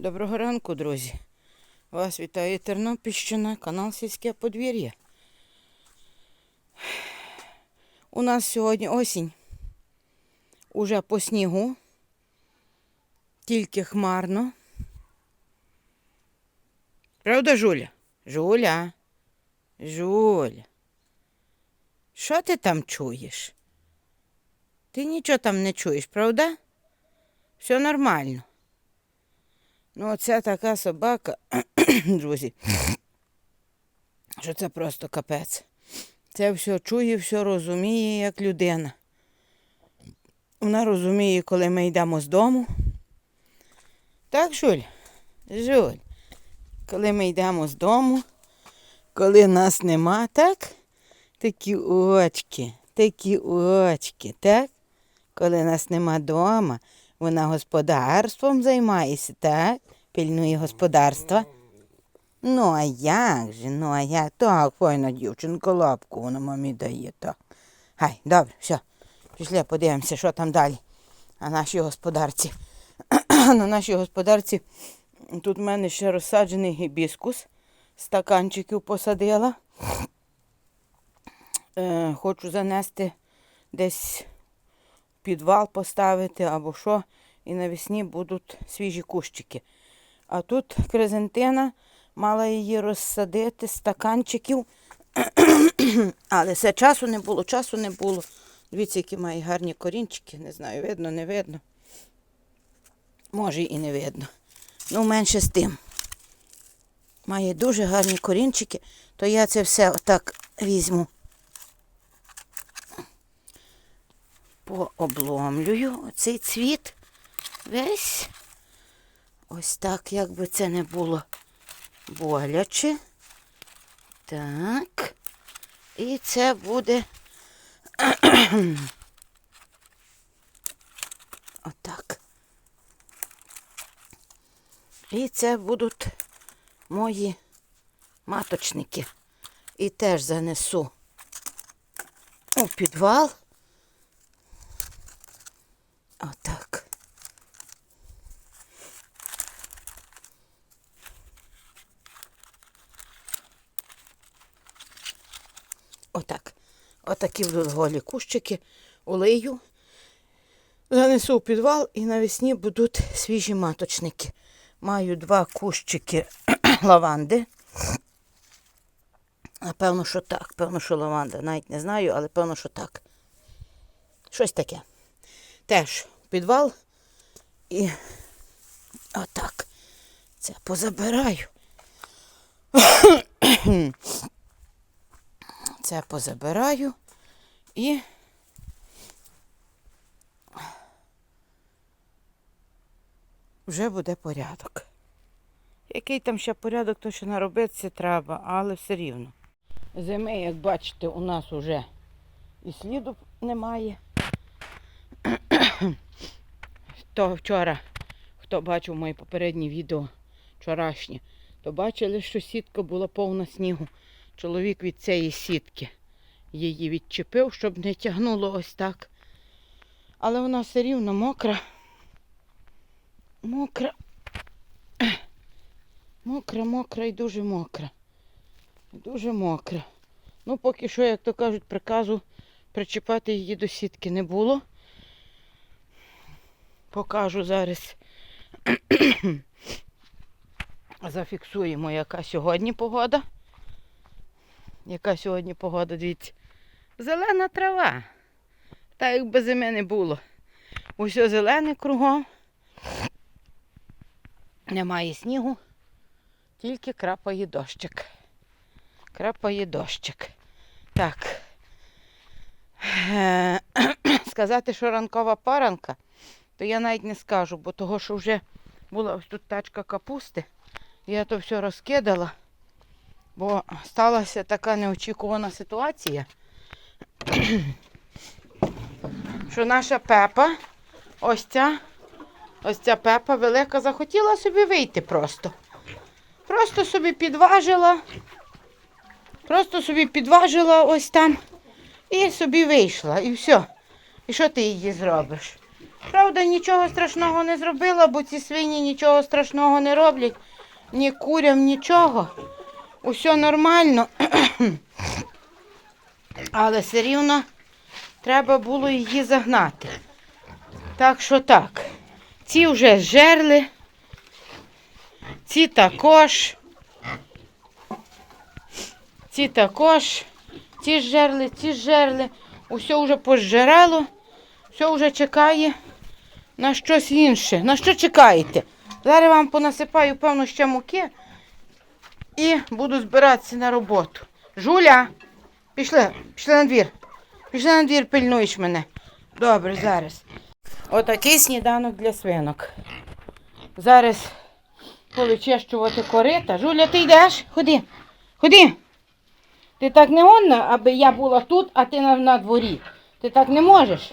Доброго ранку, друзі. Вас вітає Тернопільщина, канал Сільське подвір'я. У нас сьогодні осінь. Уже по снігу. Тільки хмарно. Правда, Жуля? Жуля. Жуля. Що ти там чуєш? Ти нічого там не чуєш, правда? Все нормально. Ну, оце така собака, друзі, що це просто капець. Це все чує, все розуміє, як людина. Вона розуміє, коли ми йдемо з дому. Так, Жуль? Жуль, коли ми йдемо з дому, коли нас нема, так? Такі очки, такі очки, так? Коли нас нема вдома, вона господарством займається, так? Пильнує господарства. Ну, а як же, ну, а як? Так, файна дівчинка, лапку вона мамі дає, так. Хай, добре, все. Пішли, подивимося, що там далі. На нашій господарці. На нашій господарці тут в мене ще розсаджений гібіскус. Стаканчиків посадила. Е, хочу занести десь підвал поставити або що, і навесні будуть свіжі кущики. А тут кризентина мала її розсадити стаканчиків, але все часу не було, часу не було. Дивіться, які має гарні корінчики, не знаю, видно, не видно. Може і не видно. Ну, менше з тим. Має дуже гарні корінчики, то я це все отак візьму. Пообломлюю оцей цвіт весь. Ось так, як би це не було боляче. Так. І це буде. Отак. І це будуть мої маточники. І теж занесу у підвал. Отак. Отак. Отакі будуть голі кущики, олею. Занесу у підвал і навесні будуть свіжі маточники. Маю два кущики лаванди. Напевно, що так. Певно, що лаванда. Навіть не знаю, але певно, що так. Щось таке. Теж підвал і отак. Це позабираю. Це позабираю і вже буде порядок. Який там ще порядок, то ще наробитися треба, але все рівно. Зими, як бачите, у нас вже і сліду немає. То вчора, хто бачив мої попередні відео вчорашні, то бачили, що сітка була повна снігу. Чоловік від цієї сітки її відчепив, щоб не тягнуло ось так. Але вона все рівно мокра. Мокра. Мокра, мокра і дуже мокра. Дуже мокра. Ну, поки що, як то кажуть, приказу причіпати її до сітки не було. Покажу зараз. Зафіксуємо, яка сьогодні погода. Яка сьогодні погода, дивіться. Зелена трава. Так як би зими не було. Усе зелене кругом. Немає снігу, тільки крапає дощик. Крапає дощик. Так. Е, Сказати, що ранкова паранка, то я навіть не скажу, бо того, що вже була ось тут тачка капусти, я то все розкидала, бо сталася така неочікувана ситуація, що наша пепа, ось ця, ось ця пепа велика, захотіла собі вийти просто. Просто собі підважила, просто собі підважила ось там і собі вийшла, і все. І що ти її зробиш? Правда, нічого страшного не зробила, бо ці свині нічого страшного не роблять. Ні курям, нічого. Усе нормально. Але все рівно треба було її загнати. Так що так. Ці вже зжерли. Ці також. Ці також. Ці зжерли, ці зжерли. Усе вже позжирало. Все вже чекає на щось інше. На що чекаєте? Зараз вам понасипаю, певно, ще муки і буду збиратися на роботу. Жуля, пішли, пішли на двір. Пішли на двір, пильнуєш мене. Добре, зараз. Отакий сніданок для свинок. Зараз повичищувати корита. Жуля, ти йдеш? Ходи. Ходи. Ти так не гонна, аби я була тут, а ти на, на дворі. Ти так не можеш.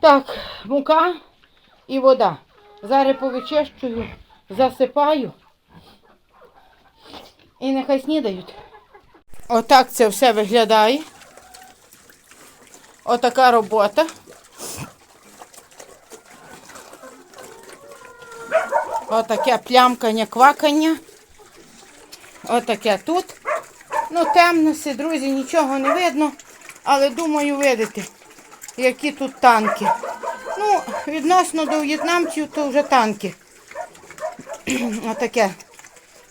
Так, мука і вода. Зараз повичищую, засипаю. І нехай снідають. Отак це все виглядає. Отака робота. Отаке плямкання, квакання. Отаке тут. Ну, темно все, друзі, нічого не видно, але думаю, видите, які тут танки. Ну, відносно до в'єтнамців, то вже танки. Отаке.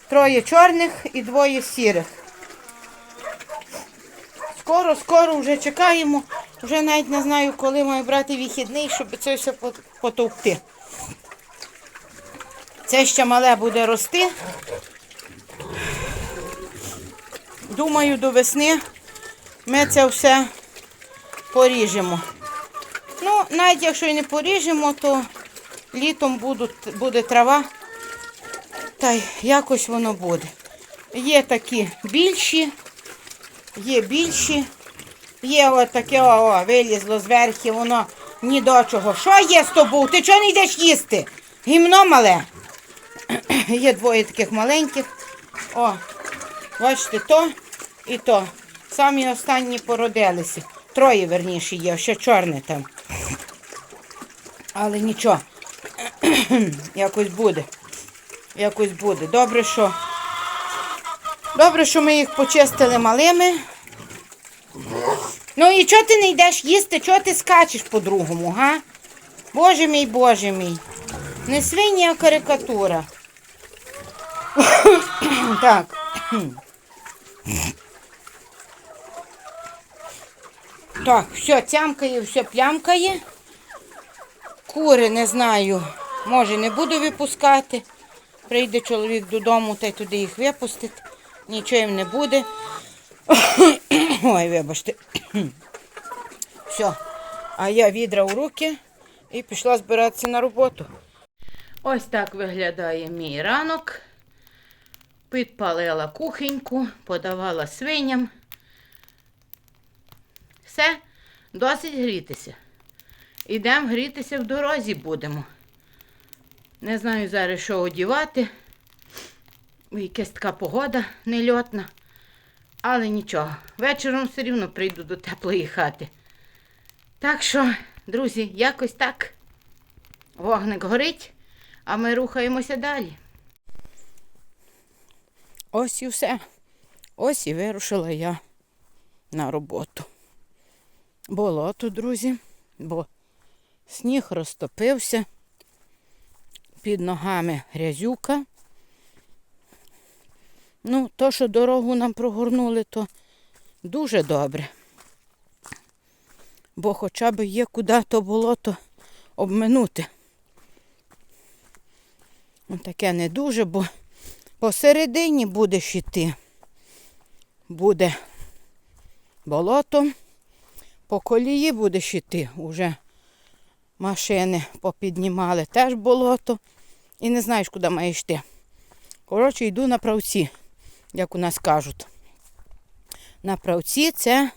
Троє чорних і двоє сірих. Скоро, скоро вже чекаємо. Вже навіть не знаю, коли маю брати вихідний, щоб це все пот- потовкти. Це ще мале буде рости. Думаю, до весни ми це все поріжемо. Навіть якщо і не поріжемо, то літом будуть, буде трава. Та якось воно буде. Є такі більші, є більші, є от таке о, о, вилізло зверху, воно ні до чого. Що є з тобою? Ти чого не йдеш їсти? Гімно мале. Є двоє таких маленьких. О, бачите, то і то. Самі останні породилися. Троє, верніше, є, ще чорне там. Але нічого. Якось буде. Якось буде. Добре, що. Добре, що ми їх почистили малими. Ну і чого ти не йдеш їсти? Чого ти скачеш по-другому, га? Боже мій, боже мій. Не свині, а карикатура. так. Так, все, тямкає, все плямкає. Кури не знаю, може не буду випускати. Прийде чоловік додому та й туди їх випустить. Нічого їм не буде. Ой, вибачте. Все. А я відра у руки і пішла збиратися на роботу. Ось так виглядає мій ранок. Підпалила кухоньку, подавала свиням. Все, досить грітися. Ідемо грітися в дорозі будемо. Не знаю зараз, що одівати. Якась така погода нельотна. Але нічого. Вечором все рівно прийду до теплої хати. Так що, друзі, якось так. Вогник горить, а ми рухаємося далі. Ось і все. Ось і вирушила я на роботу. Болото, друзі, бо сніг розтопився, під ногами грязюка. Ну, то, що дорогу нам прогорнули, то дуже добре. Бо хоча б є куди то болото обминути. Ну, Таке не дуже, бо посередині будеш іти. Буде болото, по колії будеш іти. Уже машини попіднімали теж болото. І не знаєш, куди маєш йти. Коротше, йду на правці, як у нас кажуть. На правці це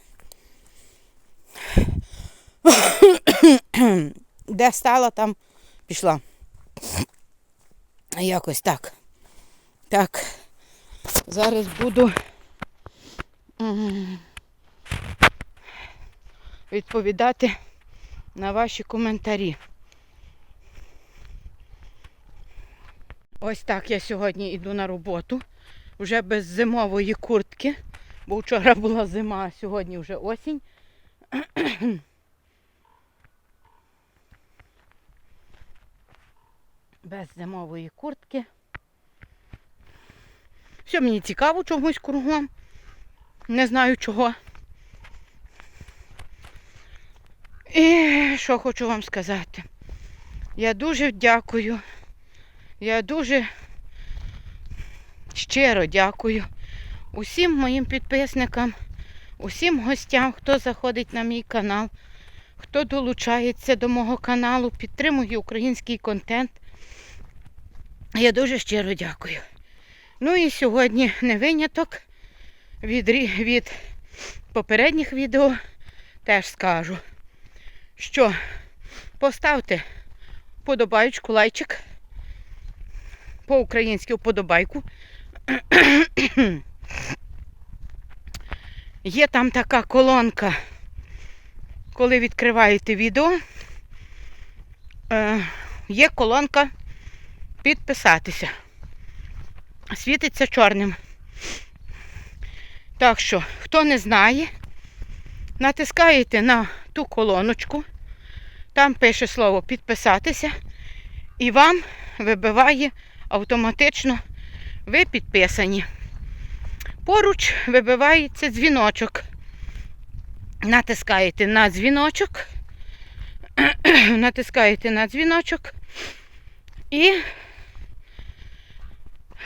де стала, там пішла. Якось так. Так. Зараз буду відповідати на ваші коментарі. Ось так я сьогодні йду на роботу. Вже без зимової куртки, бо вчора була зима, а сьогодні вже осінь. Без зимової куртки. Все мені цікаво чогось кругом. Не знаю чого. І що хочу вам сказати. Я дуже дякую. Я дуже щиро дякую усім моїм підписникам, усім гостям, хто заходить на мій канал, хто долучається до мого каналу, підтримує український контент. Я дуже щиро дякую. Ну і сьогодні не виняток від, від попередніх відео теж скажу, що поставте подобаючку, лайчик, по-українськи вподобайку. Є там така колонка, коли відкриваєте відео, е, є колонка підписатися. Світиться чорним. Так що, хто не знає, натискаєте на ту колоночку, там пише слово підписатися, і вам вибиває автоматично ви підписані. Поруч вибивається дзвіночок. Натискаєте на дзвіночок, натискаєте на дзвіночок і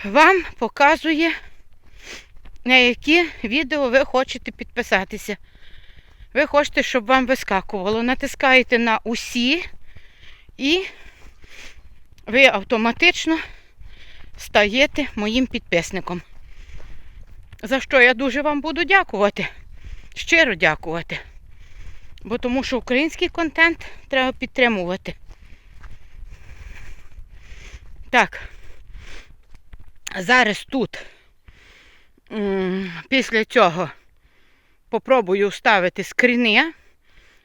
вам показує, на які відео ви хочете підписатися. Ви хочете, щоб вам вискакувало. Натискаєте на усі і ви автоматично стаєте моїм підписником. За що я дуже вам буду дякувати. Щиро дякувати. Бо тому що український контент треба підтримувати. Так. Зараз тут після цього попробую вставити скріни,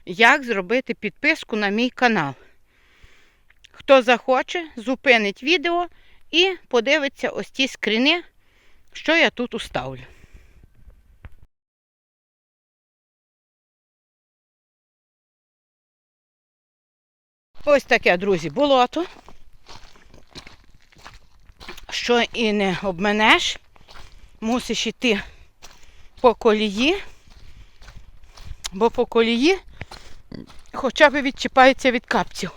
як зробити підписку на мій канал. Хто захоче, зупинить відео і подивиться ось ті скріни, що я тут уставлю. Ось таке, друзі, болото. Що і не обменеш, мусиш йти по колії, бо по колії хоча б відчіпається від капців.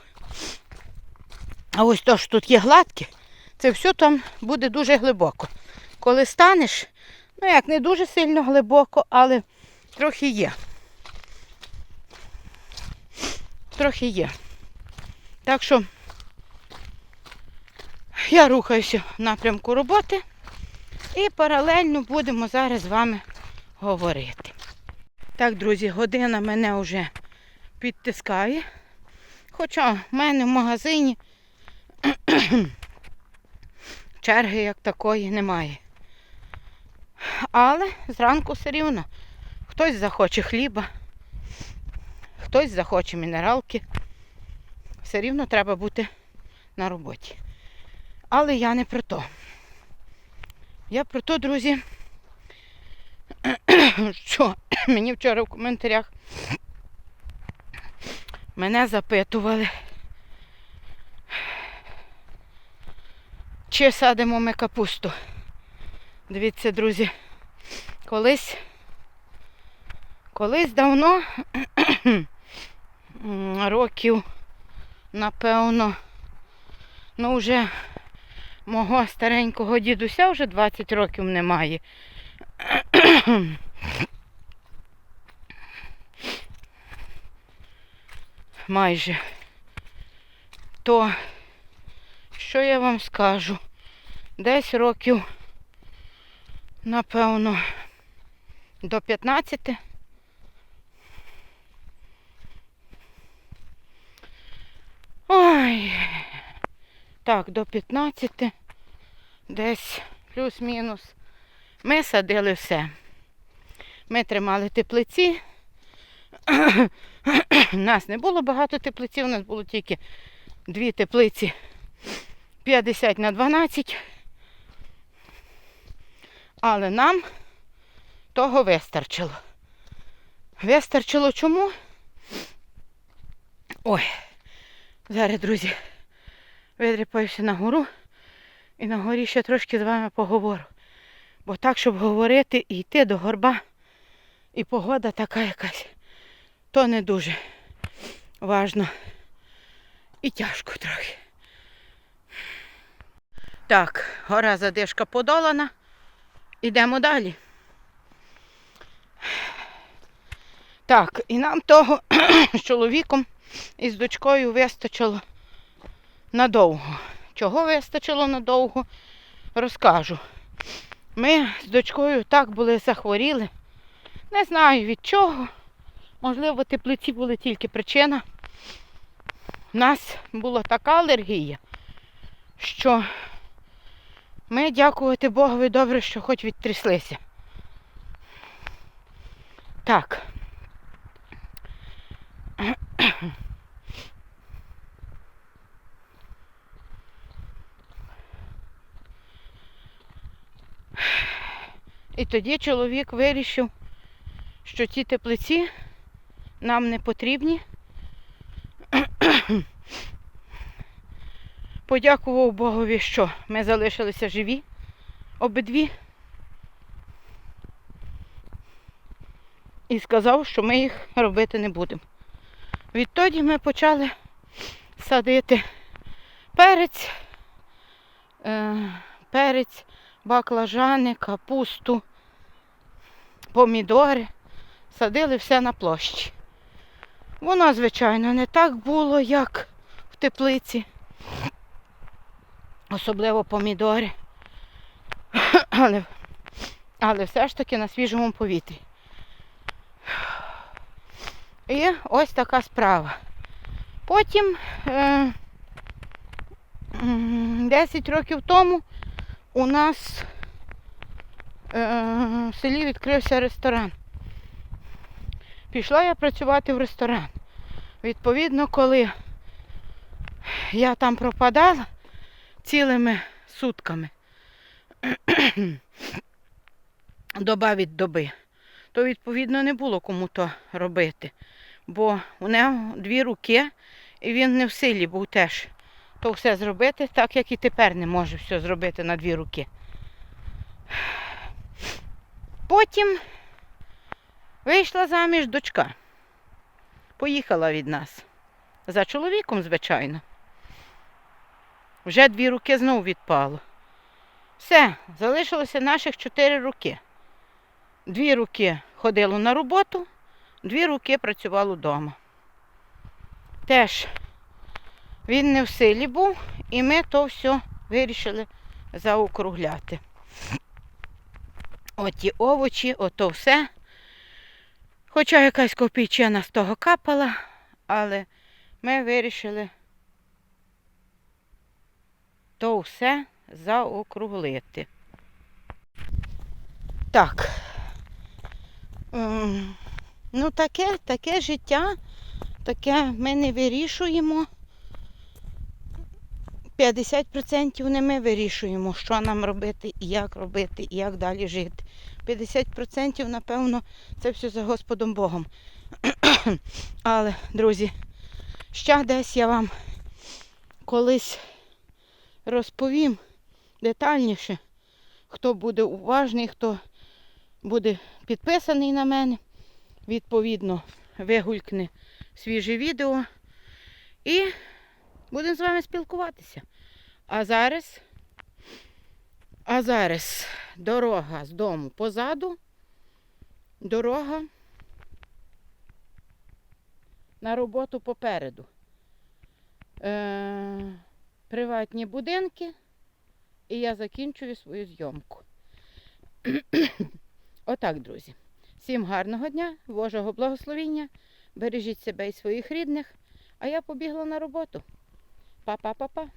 А ось то, що тут є гладке, це все там буде дуже глибоко. Коли станеш, ну як не дуже сильно глибоко, але трохи є. Трохи є. Так що я рухаюся в напрямку роботи і паралельно будемо зараз з вами говорити. Так, друзі, година мене вже підтискає. Хоча в мене в магазині черги як такої немає. Але зранку все рівно хтось захоче хліба, хтось захоче мінералки. Все рівно треба бути на роботі. Але я не про то. Я про то, друзі, що мені вчора в коментарях мене запитували, чи садимо ми капусту. Дивіться, друзі, колись, колись давно, років, напевно, ну вже мого старенького дідуся вже 20 років немає. Майже. То, що я вам скажу? Десь років, напевно, до 15. Ой. Так, до 15, десь плюс-мінус. Ми садили все. Ми тримали теплиці. У нас не було багато теплиці, у нас було тільки дві теплиці 50 на 12. Але нам того вистачило. Вистачило чому? Ой, зараз, друзі, видріпаюся на гору і на горі ще трошки з вами поговорю. Бо так, щоб говорити і йти до горба, і погода така якась, то не дуже важно і тяжко трохи. Так, гора задишка подолана. Ідемо далі. Так, і нам того з чоловіком і з дочкою вистачило надовго. Чого вистачило надовго, розкажу. Ми з дочкою так були захворіли. Не знаю від чого. Можливо, теплиці були тільки причина. У нас була така алергія, що ми, дякувати Богові, добре, що хоч відтряслися. Так. І тоді чоловік вирішив, що ці теплиці нам не потрібні. Подякував Богові, що ми залишилися живі обидві. І сказав, що ми їх робити не будемо. Відтоді ми почали садити перець, е, перець, баклажани, капусту, помідори. Садили все на площі. Воно, звичайно, не так було, як в теплиці. Особливо помідори. Але, але все ж таки на свіжому повітрі. І ось така справа. Потім е, 10 років тому у нас е, в селі відкрився ресторан. Пішла я працювати в ресторан. Відповідно, коли я там пропадала цілими сутками доба від доби, то відповідно не було кому то робити. Бо у нього дві руки, і він не в силі був теж то все зробити, так як і тепер не може все зробити на дві руки. Потім вийшла заміж дочка. Поїхала від нас. За чоловіком, звичайно. Вже дві руки знов відпало. Все, залишилося наших чотири руки. Дві руки ходило на роботу, дві руки працювало вдома. Теж він не в силі був, і ми то все вирішили заокругляти. Оті овочі, ото все. Хоча якась копійчина з того капала, але ми вирішили то все заокруглити. Так. Ем, Ну, таке, таке життя, таке ми не вирішуємо. 50% не ми вирішуємо, що нам робити, і як робити, і як далі жити. 50% напевно, це все за Господом Богом. Але, друзі, ще десь я вам колись розповім детальніше, хто буде уважний, хто буде підписаний на мене. Відповідно, вигулькне свіже відео. І будемо з вами спілкуватися. А зараз, а зараз дорога з дому позаду, дорога на роботу попереду. Е, приватні будинки, і я закінчую свою зйомку. Отак, друзі. Всім гарного дня, Божого благословіння. Бережіть себе і своїх рідних. А я побігла на роботу. Па-па-па-па.